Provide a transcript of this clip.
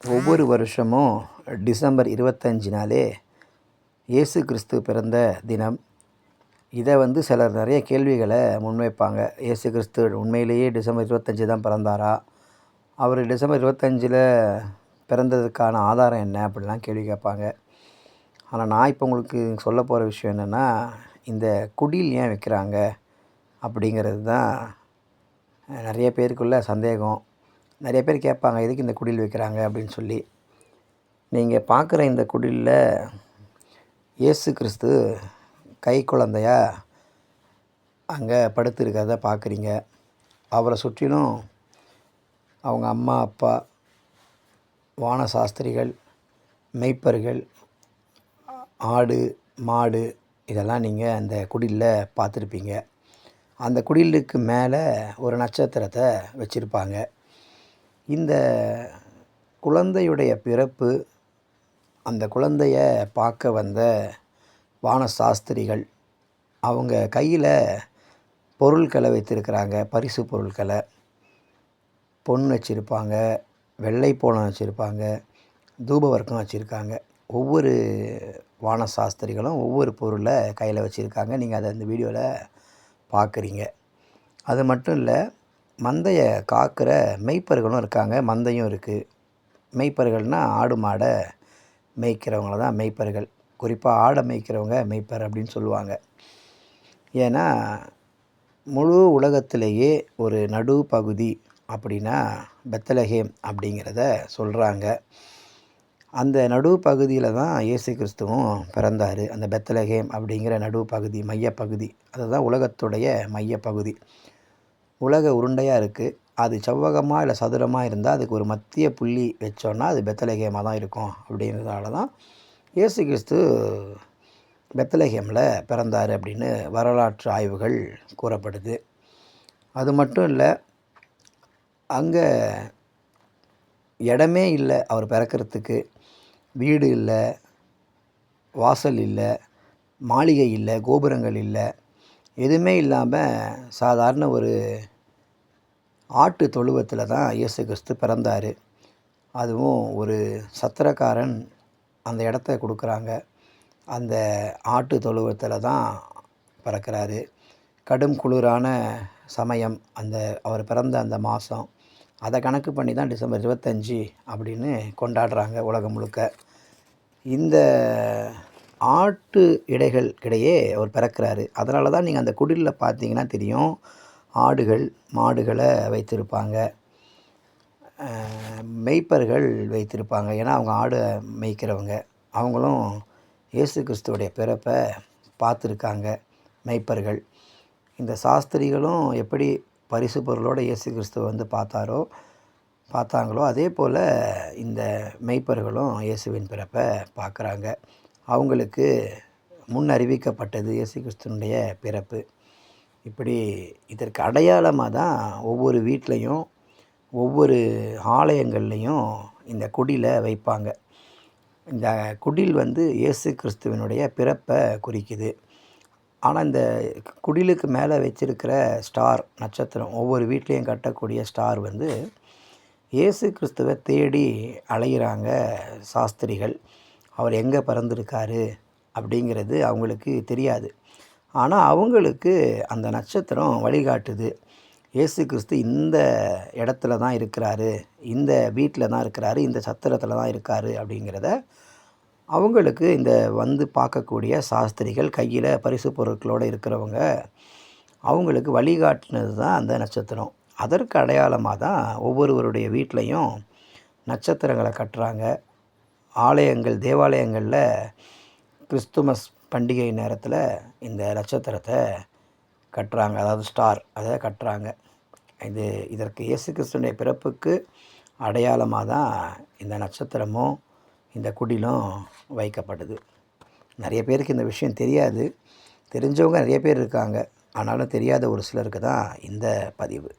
ஒவ்வொரு வருஷமும் டிசம்பர் இருபத்தஞ்சினாலே இயேசு கிறிஸ்து பிறந்த தினம். இதை வந்து சிலர் நிறைய கேள்விகளை முன்வைப்பாங்க. இயேசு கிறிஸ்து உண்மையிலேயே டிசம்பர் இருபத்தஞ்சி தான் பிறந்தாரா? அவர் டிசம்பர் இருபத்தஞ்சில் பிறந்ததுக்கான ஆதாரம் என்ன அப்படிலாம் கேள்வி கேட்பாங்க. ஆனால் நான் இப்போ உங்களுக்கு சொல்ல போகிற விஷயம் என்னென்னா இந்த குடில் ஏன் வைக்கிறாங்க அப்படிங்கிறது தான் நிறைய பேருக்குள்ள சந்தேகம். நிறைய பேர் கேட்பாங்க எதுக்கு இந்த குடில் வைக்கிறாங்க? அப்படின்னு சொல்லி. நீங்கள் பார்க்குற இந்த குடிலில் இயேசு கிறிஸ்து கை குழந்தையாக அங்கே படுத்துருக்கிறத பார்க்குறீங்க. அவரை சுற்றிலும் அவங்க அம்மா அப்பா வான சாஸ்திரிகள் மெய்ப்பர்கள் ஆடு மாடு இதெல்லாம் நீங்கள் அந்த குடிலில் பார்த்துருப்பீங்க. அந்த குடிலுக்கு மேலே ஒரு நட்சத்திரத்தை வச்சுருப்பாங்க. இந்த குழந்தையுடைய பிறப்பு அந்த குழந்தைய பார்க்க வந்த வான சாஸ்திரிகள் அவங்க கையில் பொருட்களை வைத்திருக்கிறாங்க. பரிசு பொருட்களை பொன் வச்சுருப்பாங்க வெள்ளை போனம் வச்சுருப்பாங்க தூபவர்க்கம் வச்சுருக்காங்க. ஒவ்வொரு வான சாஸ்திரிகளும் ஒவ்வொரு பொருளை கையில் வச்சுருக்காங்க. நீங்கள் அதை அந்த வீடியோவில் பார்க்குறீங்க. அது மட்டும் இல்லை மந்தையை காக்கிற மெய்ப்பர்களும் இருக்காங்க மந்தையும் இருக்குது மெய்ப்பர்கள்னால் ஆடு மாடை மேய்க்கிறவங்கள தான் மெய்ப்பர்கள். குறிப்பாக ஆடை மேய்க்கிறவங்க மெய்ப்பர் அப்படின்னு சொல்லுவாங்க. ஏன்னா முழு உலகத்திலேயே ஒரு நடு பகுதி அப்படின்னா பெத்தலஹேம் அப்படிங்கிறத சொல்கிறாங்க அந்த நடு பகுதியில் தான் இயேசு கிறிஸ்துவும் பிறந்தார். அந்த பெத்தலஹேம் அப்படிங்கிற நடு பகுதி மையப்பகுதி. அதுதான் உலகத்துடைய மையப்பகுதி. உலக உருண்டையாக இருக்குது அது செவ்வகமாக இல்லை சதுரமாக இருந்தால் அதுக்கு ஒரு மத்திய புள்ளி வச்சோன்னா அது பெத்தலகேமாக தான் இருக்கும் அப்படின்றதால தான் இயேசு கிறிஸ்து பெத்தலகேமில் பிறந்தார் அப்படின்னு வரலாற்று ஆய்வுகள் கூறப்படுது. அது மட்டும் இல்லை அங்கே இடமே இல்லை அவர் பிறக்கிறதுக்கு. வீடு இல்லை வாசல் இல்லை மாளிகை இல்லை கோபுரங்கள் இல்லை. எதுவுமே இல்லாமல் சாதாரண ஒரு ஆட்டு தொழுவத்தில் தான் இயேசு கிறிஸ்து பிறந்தார். அதுவும் ஒரு சத்திரக்காரன் அந்த இடத்த கொடுக்குறாங்க. அந்த ஆட்டு தொழுவத்தில் தான் பிறக்கிறாரு. கடும் குளிரான சமயம் அந்த அவர் பிறந்த அந்த மாதம் அதை கணக்கு பண்ணி தான் டிசம்பர் இருபத்தஞ்சி அப்படின்னு கொண்டாடுறாங்க உலகம் முழுக்க. இந்த ஆட்டு இடைகள் இடையே அவர் பிறக்கிறாரு. அதனால தான் நீங்கள் அந்த குடிலில் பார்த்தீங்கன்னா தெரியும் ஆடுகள் மாடுகளை வைத்திருப்பாங்க. மெய்ப்பர்கள் வைத்திருப்பாங்க. ஏன்னா அவங்க ஆடு மேய்க்கிறவங்க. அவங்களும் இயேசு கிறிஸ்துவோடைய பிறப்பை பார்த்துருக்காங்க மெய்ப்பர்கள். இந்த சாஸ்திரிகளும் எப்படி பரிசு பொருளோடு இயேசு கிறிஸ்துவ வந்து பார்த்தாரோ பார்த்தாங்களோ அதே போல் இந்த மெய்ப்பர்களும் இயேசுவின் பிறப்பை பார்க்குறாங்க. அவங்களுக்கு முன் அறிவிக்கப்பட்டது இயேசு கிறிஸ்துவனுடைய பிறப்பு. இப்படி இதற்கு அடையாளமாக தான் ஒவ்வொரு வீட்லேயும் ஒவ்வொரு ஆலயங்கள்லேயும் இந்த குடியில் வைப்பாங்க. இந்த குடில் வந்து இயேசு கிறிஸ்துவனுடைய பிறப்பை குறிக்குது. ஆனால் இந்த குடிலுக்கு மேலே வச்சிருக்கிற ஸ்டார் நட்சத்திரம் ஒவ்வொரு வீட்லேயும் கட்டக்கூடிய ஸ்டார் வந்து இயேசு கிறிஸ்துவை தேடி அலைகிறாங்க சாஸ்திரிகள். அவர் எங்கே பிறந்திருக்காரு அப்படிங்கிறது அவங்களுக்கு தெரியாது. ஆனால் அவங்களுக்கு அந்த நட்சத்திரம் வழிகாட்டுது. இயேசு கிறிஸ்து இந்த இடத்துல தான் இருக்கிறாரு இந்த வீட்டில் தான் இருக்கிறாரு இந்த சத்திரத்தில் தான் இருக்கார் அப்படிங்கிறத அவங்களுக்கு இந்த வந்து பார்க்கக்கூடிய சாஸ்திரிகள் கையில் பரிசு பொருட்களோடு இருக்கிறவங்க அவங்களுக்கு வழிகாட்டினது தான் அந்த நட்சத்திரம். அதற்கு அடையாளமாக தான் ஒவ்வொருவருடைய வீட்லேயும் நட்சத்திரங்களை கட்டுறாங்க. ஆலயங்கள் தேவாலயங்களில் கிறிஸ்துமஸ் பண்டிகை நேரத்தில் இந்த நட்சத்திரத்தை கட்டுறாங்க. அதாவது ஸ்டார் அதை கட்டுறாங்க. இது இதற்கு இயேசு கிறிஸ்துடைய பிறப்புக்கு அடையாளமாக தான் இந்த நட்சத்திரமும் இந்த குடிலும் வைக்கப்படுது. நிறைய பேருக்கு இந்த விஷயம் தெரியாது. தெரிஞ்சவங்க நிறைய பேர் இருக்காங்க. ஆனாலும் தெரியாத ஒரு சிலருக்கு தான் இந்த பதிவு.